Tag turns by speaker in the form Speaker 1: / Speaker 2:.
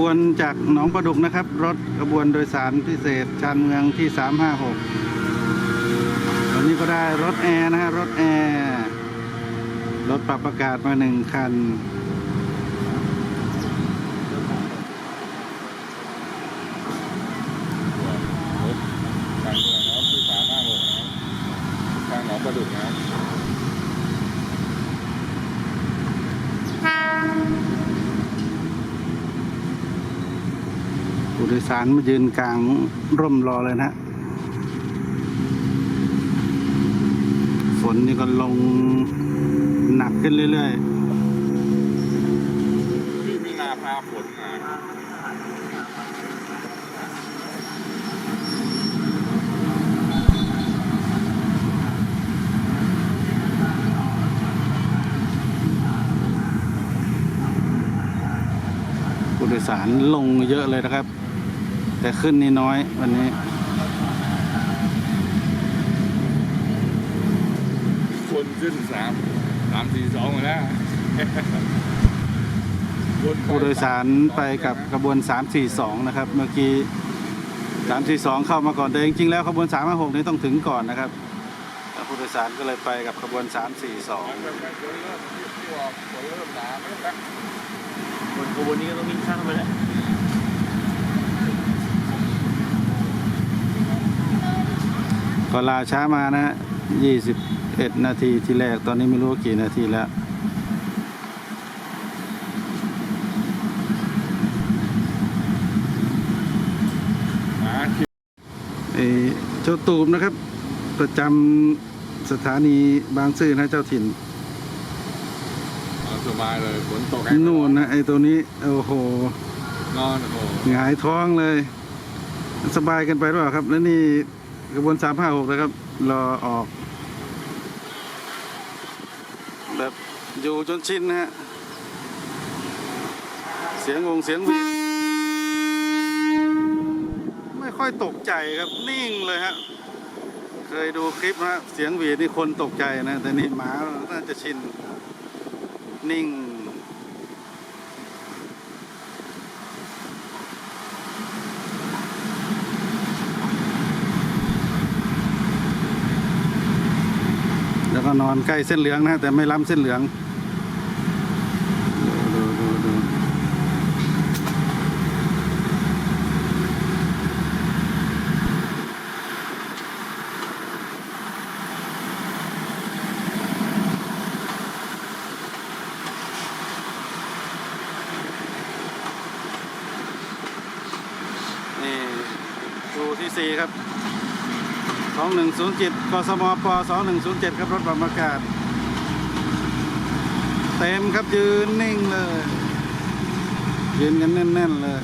Speaker 1: บวนจากหนองประดุกนะครับ รถขบวนโดยสารพิเศษชานเมืองที่ 356วันนี้ก็ได้รถแอร์นะฮะรถแอร์ รถปรับอากาศมาหนึ่งคัน
Speaker 2: รถการเมืองนะครับที่สามห้าหกนะครับทางหนองประดุกนะครับ
Speaker 1: ผู้ โดยสารมายืนกลางร่มรอเลยนะฝนนี่ก็ลงหนักขึ้นเรื่อยๆ
Speaker 2: พี่มีนาพาฝนมา
Speaker 1: ผู้โดยสารลงเยอะเลยนะครับ แต่ขึ้นนี่น้อยวันนี้
Speaker 2: คนขึ้นสามสามสี่สองมาแล้ววนไป
Speaker 1: ผู้โดยสารไปกับขบวน 342 นะครับ เมื่อกี้ 342 เข้ามาก่อนแต่จริงๆแล้วขบวน 356 นี้ต้องถึงก่อนนะครับแล้วผู้โดยสารก็เลยไปกับขบวน 342
Speaker 2: ฝนเริ่มที่ว่าฝนเริ่มหนาไม่แล้ว
Speaker 3: บนขบวนนี้ก็ต้องวิ่งข้ามไปแล้ว
Speaker 1: ก็ลาช้ามานะฮะ21นาทีที่แรกตอนนี้ไม่รู้ว่ากี่นาทีแล้ว
Speaker 2: หนาที่
Speaker 1: เอ่อเจ้าตูบนะครับ ประจำสถานีบางซื่อนะเจ้าถิ่น
Speaker 2: เอาสบายเลยฝนตก
Speaker 1: นู่นนะไอ้ตัวนี้ โอ้โห
Speaker 2: นอนโอ้โห
Speaker 1: หงายท้องเลย สบายกันไปหรือเปล่าครับ แล้วนี่ กระบวนสามห้าหกนะครับ รอออก แบบอยู่จนชินนะฮะ เสียงวงเสียงวีไม่ค่อยตกใจครับ นิ่งเลยฮะ เคยดูคลิปนะฮะเสียงวีดนี่คนตกใจนะ แต่นี่หมาน่าจะชิน นิ่ง แล้วก็ นอนใกล้เส้นเหลืองนะแต่ไม่ล้ำเส้นเหลืองดูที่สี่ครับ สองหนึ่งศูนย์เจ็ดกสมปสองหนึ่งศูนย์เจ็ดครับ รถปรับอากาศ เต็มครับยืนนิ่งเลย ยืนกันแน่น ๆ เลย